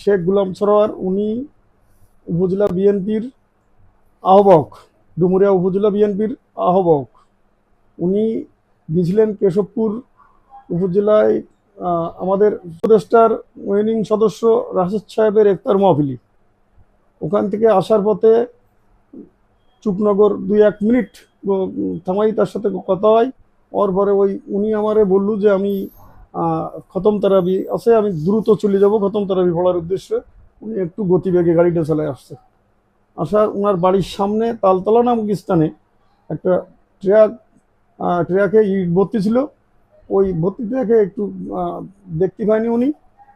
শেখ গুলাম সরোয়ার, উনি উপজেলা বিএনপির আহ্বায়ক, ডুমুরিয়া উপজেলা বিএনপির আহ্বায়ক। উনি গিয়েছিলেন কেশবপুর উপজেলায় আমাদের উপদেষ্টার ওয়েনিং সদস্য রাশেদ সাহেবের একতার মহফিলি। ওখান থেকে আসার পথে চুকনগর দুই এক মিনিট থামাই তার সাথে কথা হয়। ওর পরে ওই উনি আমারে বলল যে আমি খতম তারাবি আছে, আমি দ্রুত চলে যাব খতম তারাবি পড়ার উদ্দেশ্যে। উনি একটু গতিবেগে গাড়িটা চালায় আসছে। আসার ওনার বাড়ির সামনে তালতলা নামক স্থানে একটা ট্রাক ট্রাকে ইট ভর্তি ছিল। ওই ভর্তি ট্রাকে একটু দেখতে পায়নি উনি,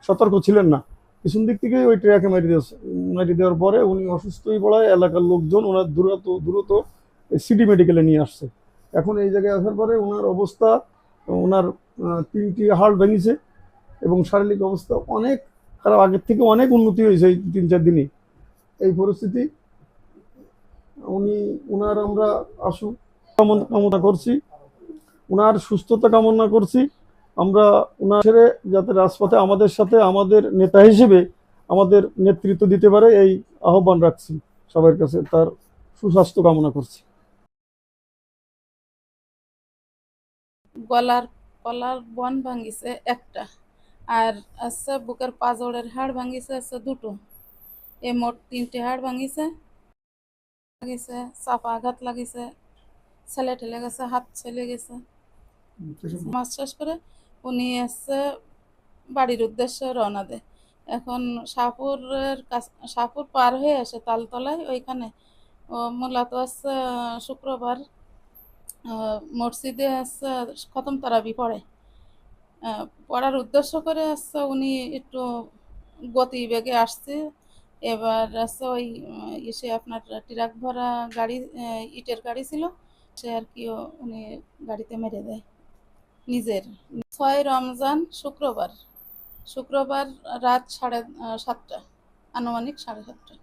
সতর্ক ছিলেন না। পিছন দিক থেকে ওই ট্রাকে মারি দিয়েছে। মারি দেওয়ার পরে উনি অসুস্থ হয়ে পড়ায় এলাকার লোকজন ওনার দ্রুত দ্রুত সিটি মেডিকেলে নিয়ে আসছে। এখন এই জায়গায় আসার পরে ওনার অবস্থা ওনার তিনটি হাড় ভেঙেছে এবং শারীরিক অবস্থা অনেক খারাপ। আগের থেকে অনেক উন্নতি হয়েছে এই তিন চার দিনে। এই পরিস্থিতি, উনি ওনার আমরা আসু, কামন- কামনা করছি। ওনার সুস্থতা কামনা করছি। আমরা ওনার ছেড়ে যাতে রাজপথে আমাদের সাথে আমাদের নেতা হিসেবে আমাদের নেতৃত্ব দিতে পারে, এই আহ্বান রাখছি। সবার কাছে তার সুস্বাস্থ্য কামনা করছি। গলার গলার বন ভাঙিছে একটা আর আছে বুকের পাজরের হাড় ভাঙিছে আছে দুটো। এ মোট তিনটে হাড় ভাঙিছে লাগিছে চাপা আঘাত লাগিছে ছেলে ঠেলে গেছে হাত ছেলে গেছে। মাছ চাষ করে উনি এসছে বাড়ির উদ্দেশ্যে রওনা দেয়। এখন শাহপুরের কাছ শাহপুর পার হয়ে আসে তালতলায় ওইখানে ও মূলত আছে শুক্রবার মসজিদে আসছে খতম তারাবি পড়ে। পড়ার উদ্দেশ্য করে আসছে উনি একটু গতি বেগে আসছে। এবার আসছে ওই ইসে আপনার ট্রাক ভরা গাড়ি ইটের গাড়ি ছিল, সে আর কি উনি গাড়িতে মেরে দেয়, নিজের। ছয় রমজান শুক্রবার। শুক্রবার রাত সাড়ে সাতটা, আনুমানিক সাড়ে সাতটা।